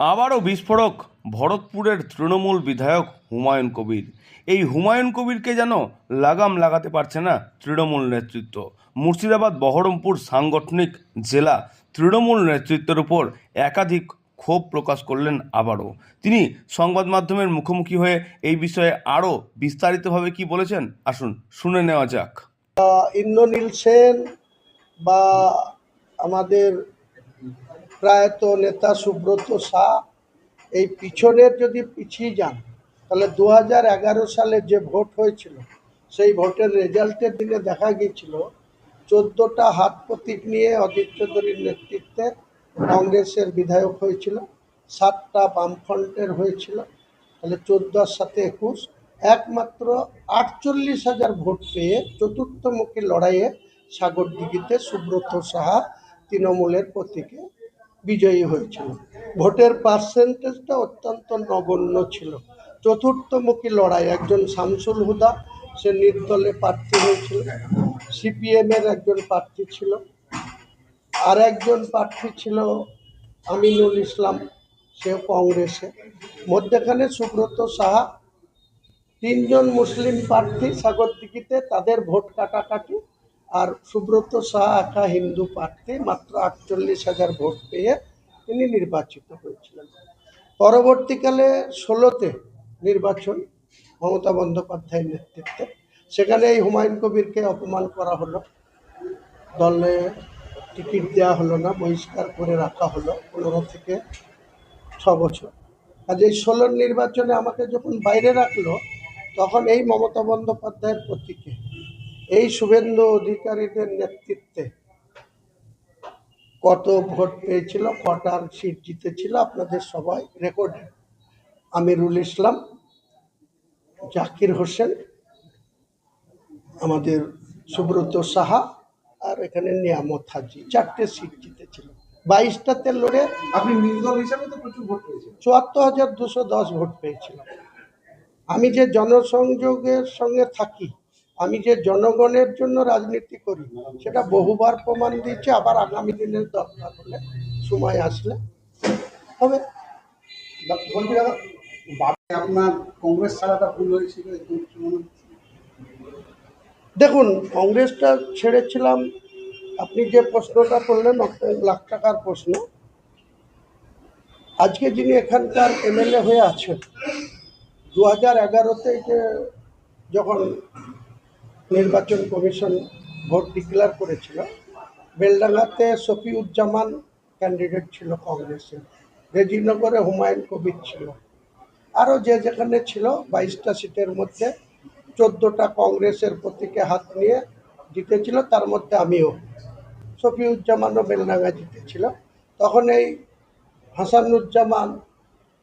আবারও বিস্ফোরক ভরতপুরের তৃণমূল বিধায়ক হুমায়ুন কবির। এই হুমায়ুন কবিরকে যেন লাগাম লাগাতে পারছে না তৃণমূল নেতৃত্ব। মুর্শিদাবাদ, বহরমপুর সাংগঠনিক জেলা তৃণমূল নেতৃত্বের উপর একাধিক ক্ষোভ প্রকাশ করলেন আবারও। তিনি সংবাদ মাধ্যমের মুখোমুখি হয়ে এই বিষয়ে আরও বিস্তারিতভাবে কি বলেছেন, আসুন শুনে নেওয়া যাক। ইন্দ্রনীল সেন বা আমাদের প্রয়াত নেতা সুব্রত শাহ, এই পিছনের যদি পিছিয়ে যান, তাহলে দু হাজার এগারো সালে যে ভোট হয়েছিল, সেই ভোটের রেজাল্টের দিনে দেখা গিয়েছিল, চোদ্দোটা হাত প্রতীক নিয়ে অজিত চৌধুরীর নেতৃত্বে কংগ্রেসের বিধায়ক হয়েছিল, সাতটা বামফ্রন্টের হয়েছিল, তাহলে চোদ্দোর সাথে একুশ, একমাত্র আটচল্লিশ হাজার ভোট পেয়ে চতুর্থমুখী লড়াইয়ে সাগরদিঘিতে সুব্রত সাহা তৃণমূলের প্রতীকে বিজয়ী হয়েছিল। ভোটের পার্সেন্টেজটা অত্যন্ত নগণ্য ছিল। চতুর্থমুখী লড়াই, একজন শামসুল হুদা, সে নির্দলে প্রার্থী হয়েছিল। সিপিএমের একজন প্রার্থী ছিল। আর একজন প্রার্থী ছিল আমিনুল ইসলাম, সে কংগ্রেসে। মধ্যেখানে সুব্রত সাহা। তিনজন মুসলিম প্রার্থী সাগরদিঘিতে তাদের ভোট কাটাকাটি আর সুব্রত শাহ একা হিন্দু প্রার্থী, মাত্র আটচল্লিশ হাজার ভোট পেয়ে তিনি নির্বাচিত হয়েছিলেন। পরবর্তীকালে ষোলোতে নির্বাচন মমতা বন্দ্যোপাধ্যায়ের নেতৃত্বে। সেখানে এই হুমায়ুন কবিরকে অপমান করা হলো। দলে টিকিট দেওয়া হলো না, বহিষ্কার করে রাখা হলো পনেরো থেকে ছ বছর। আজ এই ষোলোর নির্বাচনে আমাকে যখন বাইরে রাখল, তখন এই মমতা বন্দ্যোপাধ্যায়ের প্রতীকে এই শুভেন্দু অধিকারীদের নেতৃত্বে কত ভোট পেয়েছিল কটার সিট জিতেছিল আপনাদের সবাই রেকর্ডে আমিরুল ইসলাম জাকির হোসেন আমাদের সুব্রত সাহা আর এখানে নিয়ামত হাজি চারটে সিট জিতেছিল। বাইশটাতে লড়ে আপনি নির্দল হিসাবে তো প্রচুর ভোট পেয়েছেন। চুয়াত্তর হাজার দুশো দশ ভোট পেয়েছিলাম আমি যে জনসংযোগের সঙ্গে থাকি আমি যে জনগণের জন্য রাজনীতি করি সেটা বহুবার প্রমাণ দিচ্ছে আবার আগামী দিনের দরকার হলে সময় আসলে হবে আপনার কংগ্রেস ছাড়াটা ভুল হয়েছিল? দেখুন কংগ্রেসটা ছেড়েছিলাম আপনি যে প্রশ্নটা করলেন লাখ টাকার প্রশ্ন আজকে যিনি এখানকার এমএলএ হয়ে আছেন দু হাজার এগারোতে যে যখন নির্বাচন কমিশন ভোট ডিক্লেয়ার করেছিল। বেলডাঙ্গাতে শফিউজ্জামান ক্যান্ডিডেট ছিল কংগ্রেসের। রেজিনগরে হুমায়ুন কবির ছিল। আরও যে যেখানে ছিল বাইশটা সিটের মধ্যে চোদ্দোটা কংগ্রেসের প্রতীকে হাত নিয়ে জিতেছিল, তার মধ্যে আমিও। শফিউজ্জামানও বেলডাঙ্গা জিতেছিল। তখন এই হাসানুজ্জামান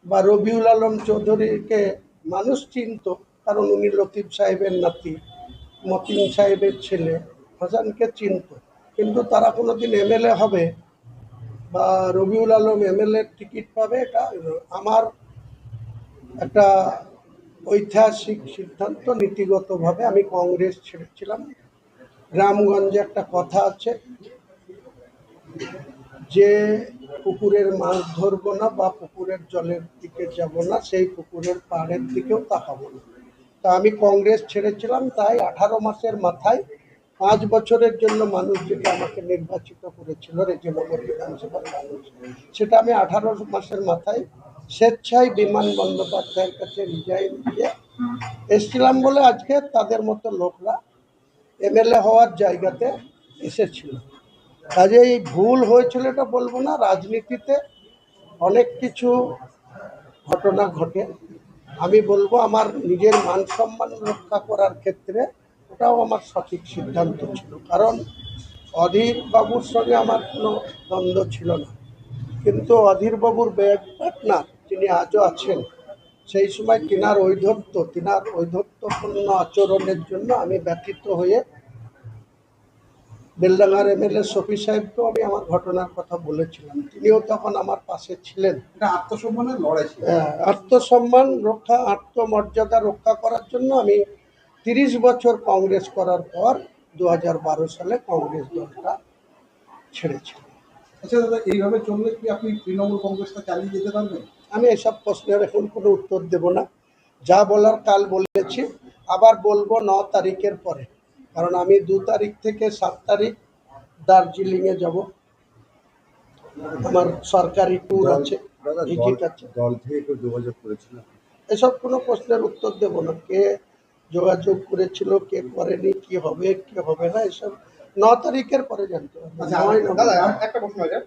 বা রবিউল আলম চৌধুরীকে মানুষ চিনত, কারণ উনি লতিফ সাহেবের নাতি। মতিন সাহেবের ছেলে, হাসানকে চিনত। কিন্তু তারা কোনোদিন এমএলএ হবে বা রবিউল আলম এমএলএ টিকিট পাবে, এটা আমার একটা ঐতিহাসিক সিদ্ধান্ত। নীতিগতভাবে আমি কংগ্রেস ছেড়েছিলাম। গ্রামগঞ্জে একটা কথা আছে, যে পুকুরের মাছ ধরবো না বা পুকুরের জলের দিকে যাব না, সেই পুকুরের পাড়ের দিকেও তাকাবো না। তা আমি কংগ্রেস ছেড়েছিলাম, তাই আঠারো মাসের মাথায় পাঁচ বছরের জন্য মানুষ যেটা আমাকে নির্বাচিত করেছিল রেজিনগর বিধানসভার মানুষ, সেটা আমি আঠারো মাসের মাথায় স্বেচ্ছায় বিমান বন্দ্যোপাধ্যায়ের কাছে রিজাইন দিয়ে এসছিলাম বলে আজকে তাদের মতো লোকরা এমএলএ হওয়ার জায়গাতে এসেছিল। কাজে এই ভুল হয়েছিল এটা বলব না, রাজনীতিতে অনেক কিছু ঘটনা ঘটে। আমি বলব আমার নিজের মান সম্মান রক্ষা করার ক্ষেত্রে ওটাও আমার সঠিক সিদ্ধান্ত ছিল। কারণ অধীর বাবুর সঙ্গে আমার কোনো দ্বন্দ্ব ছিল না। কিন্তু অধীর বাবুর পার্টনার যিনি আজও আছেন, সেই সময় তিনার ঔদ্ধত্য, তিনার ঔদ্ধত্যপূর্ণ আচরণের জন্য আমি ব্যথিত হয়ে বেলডাঙ্গার এমএলএ শফি সাহেবকেও আমি আমার ঘটনার কথা বলেছিলাম। তিনিও তখন আমার পাশে ছিলেন। এটা আত্মসম্মানের লড়াই ছিল। আত্মসম্মান রক্ষা আত্মমর্যাদা রক্ষা করার জন্য আমি তিরিশ বছর কংগ্রেস করার পর দু হাজার বারো সালে কংগ্রেস দলটা ছেড়েছিলাম আচ্ছা দাদা এইভাবে চললে কি আপনি তৃণমূল কংগ্রেসটা চালিয়ে যেতে পারবেন? আমি এসব প্রশ্নের এখন কোনো উত্তর দেব না। যা বলার কাল বলেছি আবার বলব ন তারিখের পরে। কারণ আমি দু তারিখ থেকে সাত তারিখ দার্জিলিংয়ে যাব। আমার সরকারি ট্যুর আছে ভিজিট আছে। দল থেকে কেউ যোগাযোগ করেছিল? এসব কোনো প্রশ্নের উত্তর দেব না। কে যোগাযোগ করেছিল কে করেনি কি হবে কি হবে না এসব ন তারিখের পরে জানতে হবে। আচ্ছা একটা প্রশ্ন আছে।